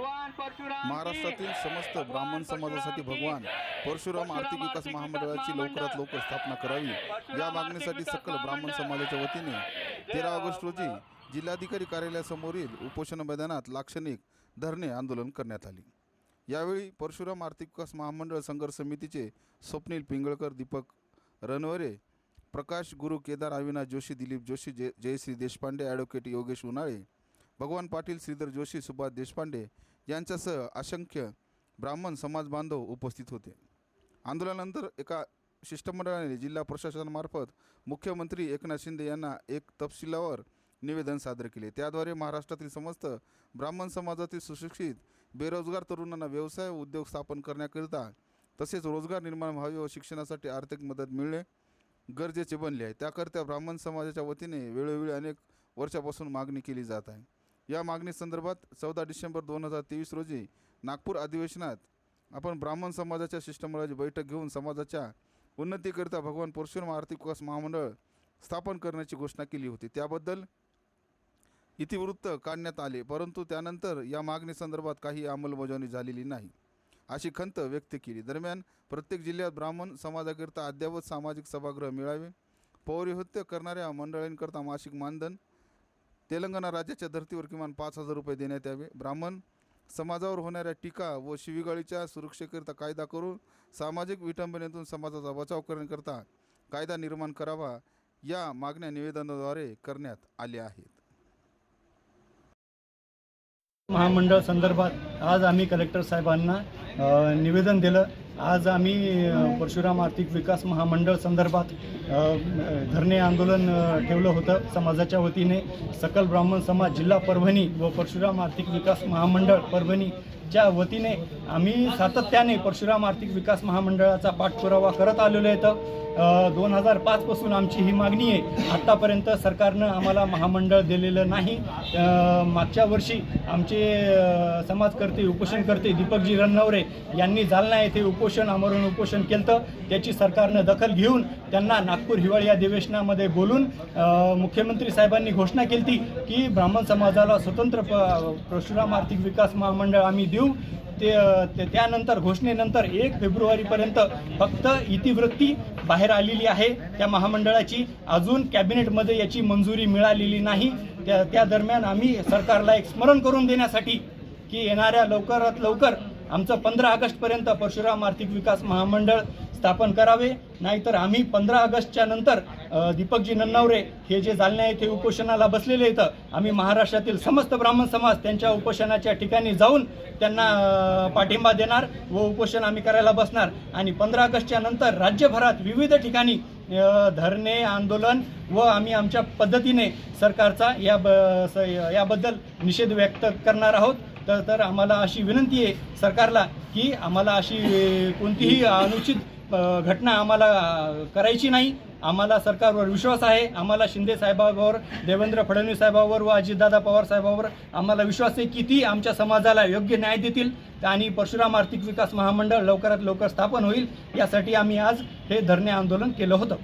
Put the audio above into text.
महाराष्ट्रातील समस्त ब्राह्मण समाजासाठी भगवान परशुराम आर्थिक विकास महामंडळाची लवकरात लवकर स्थापना करावी. या मागणीसाठी सकल ब्राह्मण समाजाच्या वतीने तेरा ऑगस्ट रोजी जिल्हाधिकारी कार्यालयासमोरील उपोषण मैदानात लाक्षणिक धरणे आंदोलन करण्यात आले. यावेळी परशुराम आर्थिक विकास महामंडळ संघर्ष समितीचे स्वप्नील पिंगळकर दीपक रणवरे प्रकाश गुरु केदार अविनाश जोशी दिलीप जोशी जय जयश्री देशपांडे ॲडव्होकेट योगेश उन्हाळे भगवान पाटील श्रीधर जोशी सुभाष देशपांडे यांच्यासह असंख्य ब्राह्मण समाज बांधव उपस्थित होते. आंदोलनानंतर एका शिष्टमंडळाने जिल्हा प्रशासनामार्फत मुख्यमंत्री एकनाथ शिंदे यांना एक तपशिलावर निवेदन सादर केले. त्याद्वारे महाराष्ट्रातील समस्त ब्राह्मण समाजातील सुशिक्षित बेरोजगार तरुणांना व्यवसाय व उद्योग स्थापन करण्याकरिता तसेच रोजगार निर्माण व्हावे व शिक्षणासाठी आर्थिक मदत मिळणे गरजेचे बनले आहे. त्याकरिता ब्राह्मण समाजाच्या वतीने वेळोवेळी अनेक वर्षापासून मागणी केली जात आहे. या मागणीसंदर्भात चौदा डिसेंबर दोन हजार तेवीस रोजी नागपूर अधिवेशनात आपण ब्राह्मण समाजाच्या शिष्टमंडळाची बैठक घेऊन समाजाच्या उन्नतीकरिता भगवान परशुराम आर्थिक विकास महामंडळ स्थापन करण्याची घोषणा केली होती. त्याबद्दल इतिवृत्त काढण्यात आले परंतु त्यानंतर या मागणीसंदर्भात काही अंमलबजावणी झालेली नाही अशी खंत व्यक्त केली. दरम्यान प्रत्येक जिल्ह्यात ब्राह्मण समाजाकरिता अद्ययावत सामाजिक सभागृह मिळावे पौर्यहत्य करणाऱ्या मंडळींकरता मासिक मानधन तेलंगणा राज्याच्या धर्तीवर किमान पाच हजार रुपये देण्यात यावे. ब्राह्मण समाजावर होणाऱ्या टीका व शिवीगाळीच्या सुरक्षेकरिता कायदा करून सामाजिक विटंबनेतून समाजाचा बचाव करण्याकरता कायदा निर्माण करावा या मागण्या निवेदनाद्वारे करण्यात आल्या आहेत. महामंडळ संदर्भात आज आम्ही कलेक्टर साहेबांना निवेदन दिलं. आज आम्ही परशुराम आर्थिक विकास महामंडळ संदर्भात धरणे आंदोलन ठेवलं होतं समाजाच्या वतीने. सकल ब्राह्मण समाज जिल्हा परभणी व परशुराम आर्थिक विकास महामंडळ परभणी च्या वतीने आम्ही सातत्याने परशुराम आर्थिक विकास महामंडळाचा पाठपुरावा करत आलेलो आहेत दोन हजार पाचपासून आमची ही मागणी आहे. आत्तापर्यंत सरकारनं आम्हाला महामंडळ दिलेलं नाही. मागच्या वर्षी आमचे समाजकर्ते उपोषणकर्ते दीपकजी रणनवरे यांनी जालना येथे उपोषण आमरण उपोषण केलं त्याची सरकारनं दखल घेऊन त्यांना नागपूर हिवाळी अधिवेशनामध्ये बोलून मुख्यमंत्री साहेबांनी घोषणा केली की ब्राह्मण समाजाला स्वतंत्र प परशुराम आर्थिक विकास महामंडळ आम्ही देऊ. देऊ ते- त्यानंतर घोषणेनंतर एक फेब्रुवारीपर्यंत फक्त इतिवृत्ती बाहेर आलेली आहे. त्या महामंडळाची अजून कॅबिनेटमध्ये याची मंजुरी मिळालेली नाही. त्या त्या दरम्यान आम्ही सरकारला एक स्मरण करून देण्यासाठी की येणाऱ्या लवकरात लवकर आमचं पंधरा ऑगस्टपर्यंत परशुराम आर्थिक विकास महामंडळ स्थापन करावे. नाहीतर आम्ही पंधरा ऑगस्टच्या नंतर दीपकजी नन्नावरे हे जे जालना येथे उपोषणाला बसलेले आहेत. आम्ही महाराष्ट्रातील समस्त ब्राह्मण समाज त्यांच्या उपोषणाच्या ठिकाणी जाऊन त्यांना पाठिंबा देणार व उपोषण आम्ही करायला बसणार. आणि पंधरा ऑगस्टच्या नंतर राज्यभरात विविध ठिकाणी धरणे आंदोलन व आम्ही आमच्या पद्धतीने सरकारचा या ब स- याबद्दल निषेध व्यक्त करणार आहोत. तर तर आम्हाला अशी विनंती आहे सरकारला की आम्हाला अशी कोणतीही अनुचित घटना आम्हाला करायची नाही. आम्हाला सरकारवर विश्वास आहे. आम्हाला शिंदे साहेबावर देवेंद्र फडणवीस साहेबावर व अजितदादा पवार साहेबावर आम्हाला विश्वास आहे की ती आमच्या समाजाला योग्य न्याय देतील आणि परशुराम आर्थिक विकास महामंडळ लवकरात लवकर स्थापन होईल. यासाठी आम्ही आज हे धरणे आंदोलन केलं होतं.